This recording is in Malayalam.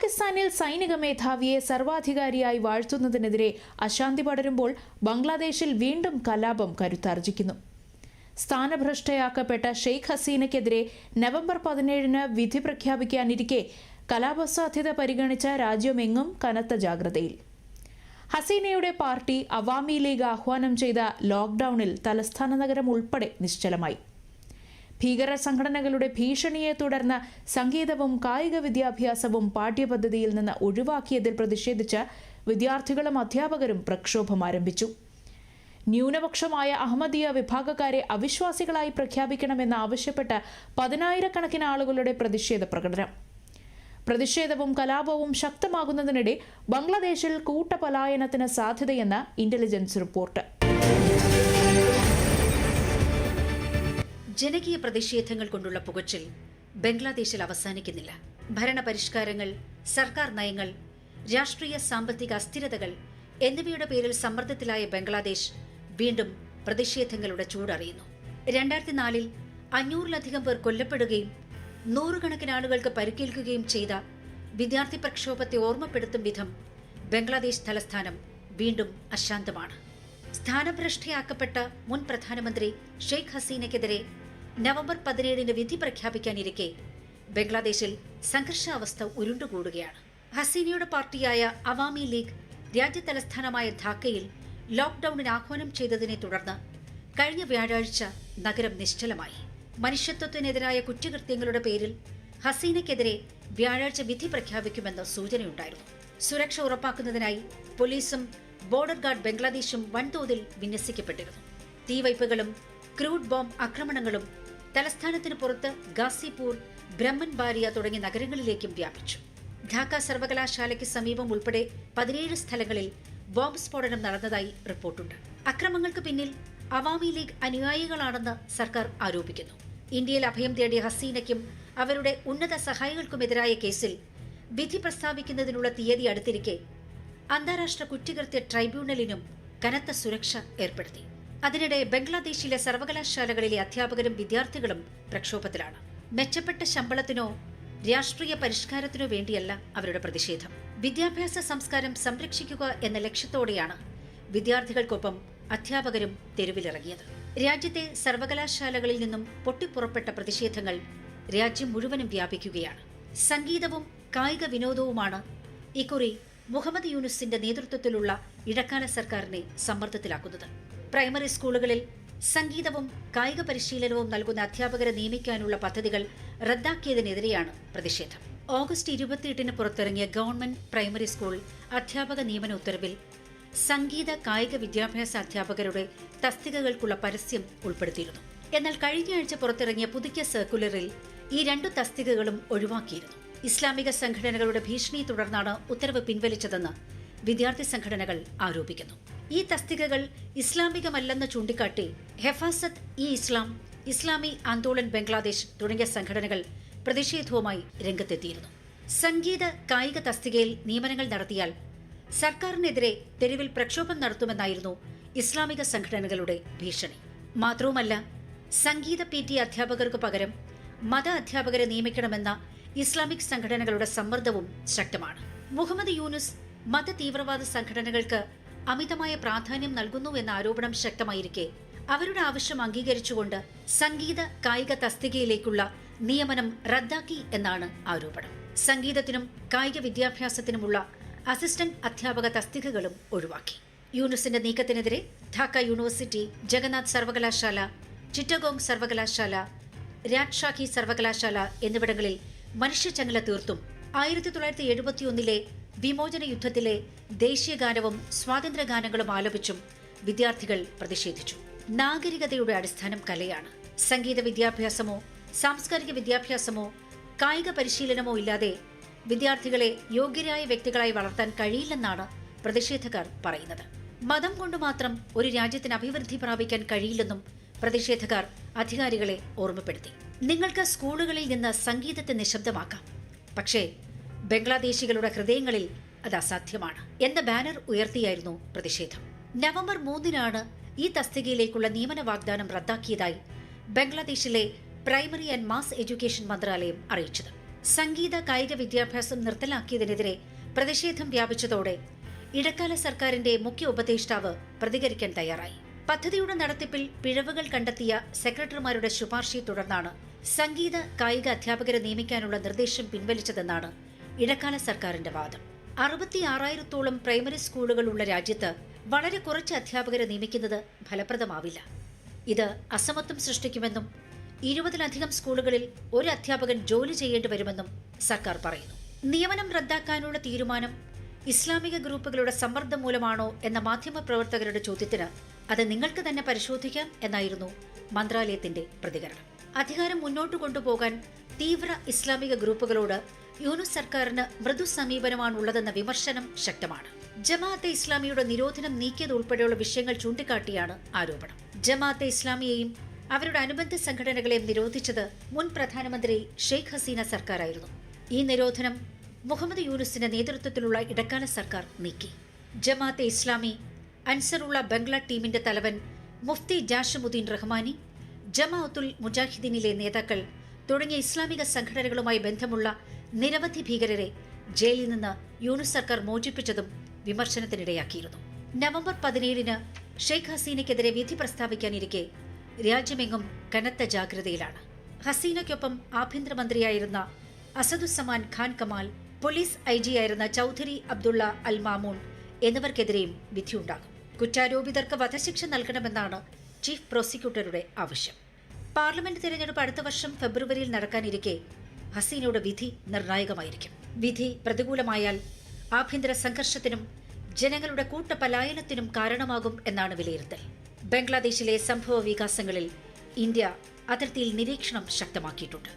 പാകിസ്ഥാനിൽ സൈനിക മേധാവിയെ സർവാധികാരിയായി വാഴ്ത്തുന്നതിനെതിരെ അശാന്തി പടരുമ്പോൾ ബംഗ്ലാദേശിൽ വീണ്ടും കലാപം കരുത്താർജിക്കുന്നു. സ്ഥാനഭ്രഷ്ടയാക്കപ്പെട്ട ഷെയ്ഖ് ഹസീനയ്ക്കെതിരെ നവംബർ പതിനേഴിന് വിധി പ്രഖ്യാപിക്കാനിരിക്കെ കലാപസാധ്യത പരിഗണിച്ച രാജ്യമെങ്ങും കനത്ത ജാഗ്രതയിൽ. ഹസീനയുടെ പാർട്ടി അവാമി ലീഗ് ആഹ്വാനം ചെയ്ത ലോക്ക്ഡൌണിൽ തലസ്ഥാന നഗരം ഉൾപ്പെടെ നിശ്ചലമായി. ഭീകര സംഘടനകളുടെ ഭീഷണിയെ തുടർന്ന് സംഗീതവും കായിക വിദ്യാഭ്യാസവും പാഠ്യപദ്ധതിയിൽ നിന്ന് ഒഴിവാക്കിയതിൽ പ്രതിഷേധിച്ച് വിദ്യാർത്ഥികളും അധ്യാപകരും പ്രക്ഷോഭം ആരംഭിച്ചു. ന്യൂനപക്ഷമായ അഹമ്മദിയ വിഭാഗക്കാരെ അവിശ്വാസികളായി പ്രഖ്യാപിക്കണമെന്ന് ആവശ്യപ്പെട്ട് പതിനായിരക്കണക്കിന് ആളുകളുടെ പ്രതിഷേധ പ്രകടനം. പ്രതിഷേധവും കലാപവും ശക്തമാകുന്നതിനിടെ ബംഗ്ലാദേശിൽ കൂട്ടപലായനത്തിന് സാധ്യതയെന്ന് ഇന്റലിജൻസ് റിപ്പോർട്ട് ജനകീയ പ്രതിഷേധങ്ങൾ കൊണ്ടുള്ള പുകച്ചിൽ ബംഗ്ലാദേശിൽ അവസാനിക്കുന്നില്ല. ഭരണപരിഷ്കാരങ്ങൾ സർക്കാർ നയങ്ങൾ രാഷ്ട്രീയ സാമ്പത്തിക അസ്ഥിരതകൾ എന്നിവയുടെ പേരിൽ സമ്മർദ്ദത്തിലായ ബംഗ്ലാദേശ് വീണ്ടും പ്രതിഷേധങ്ങളുടെ ചൂടറിയുന്നു. രണ്ടായിരത്തി നാലിൽ അഞ്ഞൂറിലധികം പേർ കൊല്ലപ്പെടുകയും നൂറുകണക്കിന് ആളുകൾക്ക് പരിക്കേൽക്കുകയും ചെയ്ത വിദ്യാർത്ഥി പ്രക്ഷോഭത്തെ ഓർമ്മപ്പെടുത്തും വിധം ബംഗ്ലാദേശ് തലസ്ഥാനം വീണ്ടും അശാന്തമാണ്. സ്ഥാനഭ്രഷ്ടയാക്കപ്പെട്ട മുൻ പ്രധാനമന്ത്രി ഷെയ്ഖ് ഹസീനയ്ക്കെതിരെ നവംബർ പതിനേഴിന് വിധി പ്രഖ്യാപിക്കാനിരിക്കെ ബംഗ്ലാദേശിൽ സംഘർഷാവസ്ഥ ഉരുണ്ടുകൂടുകയാണ്. ഹസീനയുടെ പാർട്ടിയായ അവാമി ലീഗ് രാജ്യതലസ്ഥാനമായ ധാക്കയിൽ ലോക്ഡൌണിന് ആഹ്വാനം ചെയ്തതിനെ തുടർന്ന് കഴിഞ്ഞ വ്യാഴാഴ്ച നഗരം നിശ്ചലമായി. മനുഷ്യത്വത്തിനെതിരായ കുറ്റകൃത്യങ്ങളുടെ പേരിൽ ഹസീനയ്ക്കെതിരെ വ്യാഴാഴ്ച വിധി പ്രഖ്യാപിക്കുമെന്ന സൂചനയുണ്ടായിരുന്നു. സുരക്ഷ ഉറപ്പാക്കുന്നതിനായി പോലീസും ബോർഡർ ഗാർഡ് ബംഗ്ലാദേശും വൻതോതിൽ വിന്യസിക്കപ്പെട്ടിരുന്നു. തീവയ്പുകളും ക്രൂഡ് ബോംബ് ആക്രമണങ്ങളും തലസ്ഥാനത്തിന് പുറത്ത് ഗാസിപൂർ ബ്രഹ്മൻബാരിയ തുടങ്ങിയ നഗരങ്ങളിലേക്കും വ്യാപിച്ചു. ഢാക്ക സർവകലാശാലയ്ക്ക് സമീപം ഉൾപ്പെടെ പതിനേഴ് സ്ഥലങ്ങളിൽ ബോംബ് സ്ഫോടനം നടന്നതായി റിപ്പോർട്ടുണ്ട്. അക്രമങ്ങൾക്ക് പിന്നിൽ അവാമി ലീഗ് അനുയായികളാണെന്ന് സർക്കാർ ആരോപിക്കുന്നു. ഇന്ത്യയിൽ അഭയം തേടിയ ഹസീനയ്ക്കും അവരുടെ ഉന്നത സഹായികൾക്കുമെതിരായ കേസിൽ വിധി പ്രസ്താവിക്കുന്നതിനുള്ള തീയതി അടുത്തിരിക്കെ അന്താരാഷ്ട്ര കുറ്റകൃത്യ ട്രൈബ്യൂണലിനും കനത്ത സുരക്ഷ ഏർപ്പെടുത്തി. അതിനിടെ ബംഗ്ലാദേശിലെ സർവകലാശാലകളിലെ അധ്യാപകരും വിദ്യാർത്ഥികളും പ്രക്ഷോഭത്തിലാണ്. മെച്ചപ്പെട്ട ശമ്പളത്തിനോ രാഷ്ട്രീയ പരിഷ്കാരത്തിനോ വേണ്ടിയല്ല അവരുടെ പ്രതിഷേധം. വിദ്യാഭ്യാസ സംസ്കാരം സംരക്ഷിക്കുക എന്ന ലക്ഷ്യത്തോടെയാണ് വിദ്യാർത്ഥികൾക്കൊപ്പം അധ്യാപകരും തെരുവിലിറങ്ങിയത്. രാജ്യത്തെ സർവകലാശാലകളിൽ നിന്നും പൊട്ടിപ്പുറപ്പെട്ട പ്രതിഷേധങ്ങൾ രാജ്യം മുഴുവനും വ്യാപിക്കുകയാണ്. സംഗീതവും കായിക വിനോദവുമാണ് ഇക്കുറി മുഹമ്മദ് യൂനുസിന്റെ നേതൃത്വത്തിലുള്ള ഇടക്കാല സർക്കാരിനെ സമ്മർദ്ദത്തിലാക്കുന്നത്. പ്രൈമറി സ്കൂളുകളിൽ സംഗീതവും കായിക പരിശീലനവും നൽകുന്ന അധ്യാപകരെ നിയമിക്കാനുള്ള പദ്ധതികൾ റദ്ദാക്കിയതിനെതിരെയാണ് പ്രതിഷേധം. ഓഗസ്റ്റ് ഇരുപത്തിയെട്ടിന് പുറത്തിറങ്ങിയ ഗവൺമെന്റ് പ്രൈമറി സ്കൂൾ അധ്യാപക നിയമന ഉത്തരവിൽ സംഗീത കായിക വിദ്യാഭ്യാസ അധ്യാപകരുടെ തസ്തികകൾക്കുള്ള പരസ്യം ഉൾപ്പെടുത്തിയിരുന്നു. എന്നാൽ കഴിഞ്ഞയാഴ്ച പുറത്തിറങ്ങിയ പുതുക്കിയ സർക്കുലറിൽ ഈ രണ്ടു തസ്തികകളും ഒഴിവാക്കിയിരുന്നു. ഇസ്ലാമിക സംഘടനകളുടെ ഭീഷണിയെ തുടർന്നാണ് ഉത്തരവ് പിൻവലിച്ചതെന്ന് വിദ്യാർത്ഥി സംഘടനകൾ ആരോപിക്കുന്നു. ഈ തസ്തികകൾ ഇസ്ലാമികമല്ലെന്ന് ചൂണ്ടിക്കാട്ടി ഹെഫാസത്ത് ഇ ഇസ്ലാം ഇസ്ലാമി ആന്തോളൻ ബംഗ്ലാദേശ് തുടങ്ങിയ സംഘടനകൾ പ്രതിഷേധവുമായി രംഗത്തെത്തിയിരുന്നു. സംഗീത കായിക തസ്തികയിൽ നിയമനങ്ങൾ നടത്തിയാൽ സർക്കാരിനെതിരെ തെരുവിൽ പ്രക്ഷോഭം നടത്തുമെന്നായിരുന്നു ഇസ്ലാമിക സംഘടനകളുടെ ഭീഷണി. മാത്രവുമല്ല സംഗീത പി ടി അധ്യാപകർക്ക് പകരം മത അധ്യാപകരെ നിയമിക്കണമെന്ന ഇസ്ലാമിക് സംഘടനകളുടെ സമ്മർദ്ദവും ശക്തമാണ്. മുഹമ്മദ് യൂനുസ് മത തീവ്രവാദ സംഘടനകൾക്ക് അമിതമായ പ്രാധാന്യം നൽകുന്നുവെന്ന ആരോപണം ശക്തമായിരിക്കെ. അവരുടെ ആവശ്യം അംഗീകരിച്ചുകൊണ്ട് സംഗീത കായിക തസ്തികയിലേക്കുള്ള നിയമനം റദ്ദാക്കി എന്നാണ് ആരോപണം. സംഗീതത്തിനും കായിക വിദ്യാഭ്യാസത്തിനുമുള്ള അസിസ്റ്റന്റ് അധ്യാപക തസ്തികകളും ഒഴിവാക്കി. യൂനുസിന്റെ നീക്കത്തിനെതിരെ ധാക്ക യൂണിവേഴ്സിറ്റി ജഗന്നാഥ് സർവകലാശാല ചിറ്റഗോങ് സർവകലാശാല രാജ്ഷാഖി സർവകലാശാല എന്നിവിടങ്ങളിൽ മനുഷ്യചങ്ങല തീർത്തും ആയിരത്തി തൊള്ളായിരത്തി എഴുപത്തിയൊന്നിലെ വിമോചന യുദ്ധത്തിലെ ദേശീയഗാനവും സ്വാതന്ത്ര്യഗാനങ്ങളും ആലപിച്ചും വിദ്യാർത്ഥികൾ പ്രതിഷേധിച്ചു. നാഗരികതയുടെ അടിസ്ഥാനം കലയാണ്. സംഗീത വിദ്യാഭ്യാസമോ സാംസ്കാരിക വിദ്യാഭ്യാസമോ കായിക പരിശീലനമോ ഇല്ലാതെ വിദ്യാർത്ഥികളെ യോഗ്യരായ വ്യക്തികളായി വളർത്താൻ കഴിയില്ലെന്നാണ് പ്രതിഷേധക്കാർ പറയുന്നത്. മതം കൊണ്ട് മാത്രം ഒരു രാജ്യത്തിന് അഭിവൃദ്ധി പ്രാപിക്കാൻ കഴിയില്ലെന്നും പ്രതിഷേധക്കാർ അധികാരികളെ ഓർമ്മപ്പെടുത്തി. നിങ്ങൾക്ക് സ്കൂളുകളിൽ നിന്ന് സംഗീതത്തെ നിശബ്ദമാക്കാം. പക്ഷേ ബംഗ്ലാദേശികളുടെ ഹൃദയങ്ങളിൽ അത് അസാധ്യമാണ്. എന്ന ബാനർ ഉയർത്തിയായിരുന്നു പ്രതിഷേധം. നവംബർ മൂന്നിനാണ് ഈ തസ്തികയിലേക്കുള്ള നിയമന വാഗ്ദാനം റദ്ദാക്കിയതായി ബംഗ്ലാദേശിലെ പ്രൈമറി ആൻഡ് മാസ് എഡ്യൂക്കേഷൻ മന്ത്രാലയം അറിയിച്ചത്. സംഗീത കായിക വിദ്യാഭ്യാസം നിർത്തലാക്കിയതിനെതിരെ പ്രതിഷേധം വ്യാപിച്ചതോടെ ഇടക്കാല സർക്കാരിന്റെ മുഖ്യ ഉപദേഷ്ടാവ് പ്രതികരിക്കാൻ തയ്യാറായി. പദ്ധതിയുടെ നടത്തിപ്പിൽ പിഴവുകൾ കണ്ടെത്തിയ സെക്രട്ടറിമാരുടെ ശുപാർശയെ തുടർന്നാണ് സംഗീത കായിക അധ്യാപകരെ നിയമിക്കാനുള്ള നിർദ്ദേശം പിൻവലിച്ചതെന്നാണ് ഇടക്കാല സർക്കാരിന്റെ വാദം. അറുപത്തിയാറായിരത്തോളം പ്രൈമറി സ്കൂളുകളുള്ള രാജ്യത്ത് വളരെ കുറച്ച് അധ്യാപകരെ നിയമിക്കുന്നത് ഫലപ്രദമാവില്ല. ഇത് അസമത്വം സൃഷ്ടിക്കുമെന്നും ഇരുപതിലധികം സ്കൂളുകളിൽ ഒരു അധ്യാപകൻ ജോലി ചെയ്യേണ്ടി വരുമെന്നും സർക്കാർ പറയുന്നു. നിയമനം റദ്ദാക്കാനുള്ള തീരുമാനം ഇസ്ലാമിക ഗ്രൂപ്പുകളുടെ സമ്മർദ്ദം മൂലമാണോ എന്ന മാധ്യമപ്രവർത്തകരുടെ ചോദ്യത്തിന് അത് നിങ്ങൾക്ക് തന്നെ പരിശോധിക്കാം എന്നായിരുന്നു മന്ത്രാലയത്തിന്റെ പ്രതികരണം. അധികാരം മുന്നോട്ട് കൊണ്ടുപോകാൻ തീവ്ര ഇസ്ലാമിക ഗ്രൂപ്പുകളോട് യൂനുസ് സർക്കാരിന് മൃദു സമീപനമാണുള്ളതെന്ന വിമർശനം ശക്തമാണ്. ജമാഅത്തെ ഇസ്ലാമിയുടെ നിരോധനം നീക്കിയത് ഉൾപ്പെടെയുള്ള വിഷയങ്ങൾ ചൂണ്ടിക്കാട്ടിയാണ് ആരോപണം. ജമാഅത്തെ ഇസ്ലാമിയെയും അവരുടെ അനുബന്ധ സംഘടനകളെയും നിരോധിച്ചത് മുൻ പ്രധാനമന്ത്രി ഷെയ്ഖ് ഹസീന സർക്കാരായിരുന്നു. ഈ നിരോധനം മുഹമ്മദ് യൂനുസിന്റെ നേതൃത്വത്തിലുള്ള ഇടക്കാല സർക്കാർ നീക്കി. ജമാഅത്തെ ഇസ്ലാമി അൻസറുള്ള ബംഗ്ല ടീമിന്റെ തലവൻ മുഫ്തി ജാഷമുദ്ദീൻ റഹ്മാനി ജമാഅത്തുൽ മുജാഹിദീനിലെ നേതാക്കൾ തുടങ്ങിയ ഇസ്ലാമിക സംഘടനകളുമായി ബന്ധമുള്ള നിരവധി ഭീകരരെ ജയിലിൽ നിന്ന് യൂണിസ് സർക്കാർ മോചിപ്പിച്ചതും വിമർശനത്തിനിടയാക്കിയിരുന്നു. നവംബർ പതിനേഴിന് ഷെയ്ഖ് ഹസീനയ്ക്കെതിരെ വിധി പ്രസ്താവിക്കാനിരിക്കെ രാജ്യമെങ്ങും കനത്ത ജാഗ്രതയിലാണ്. ഹസീനയ്ക്കൊപ്പം ആഭ്യന്തരമന്ത്രിയായിരുന്ന Asaduzzaman Khan Kamal police I G ആയിരുന്ന ചൌധരി അബ്ദുള്ള അൽ മാമൂൺ എന്നിവർക്കെതിരെയും വിധിയുണ്ടാകും. കുറ്റാരോപിതർക്ക് വധശിക്ഷ നൽകണമെന്നാണ് ചീഫ് പ്രോസിക്യൂട്ടറുടെ ആവശ്യം. പാർലമെന്റ് തിരഞ്ഞെടുപ്പ് അടുത്ത വർഷം ഫെബ്രുവരിയിൽ നടക്കാനിരിക്കെ ഹസീനയുടെ വിധി നിർണായകമായിരിക്കും. വിധി പ്രതികൂലമായാൽ ആഭ്യന്തര സംഘർഷത്തിനും ജനങ്ങളുടെ കൂട്ടപലായനത്തിനും കാരണമാകും എന്നാണ് വിലയിരുത്തൽ. ബംഗ്ലാദേശിലെ സംഭവ വികാസങ്ങളിൽ ഇന്ത്യ അതിർത്തിയിൽ നിരീക്ഷണം ശക്തമാക്കിയിട്ടുണ്ട്.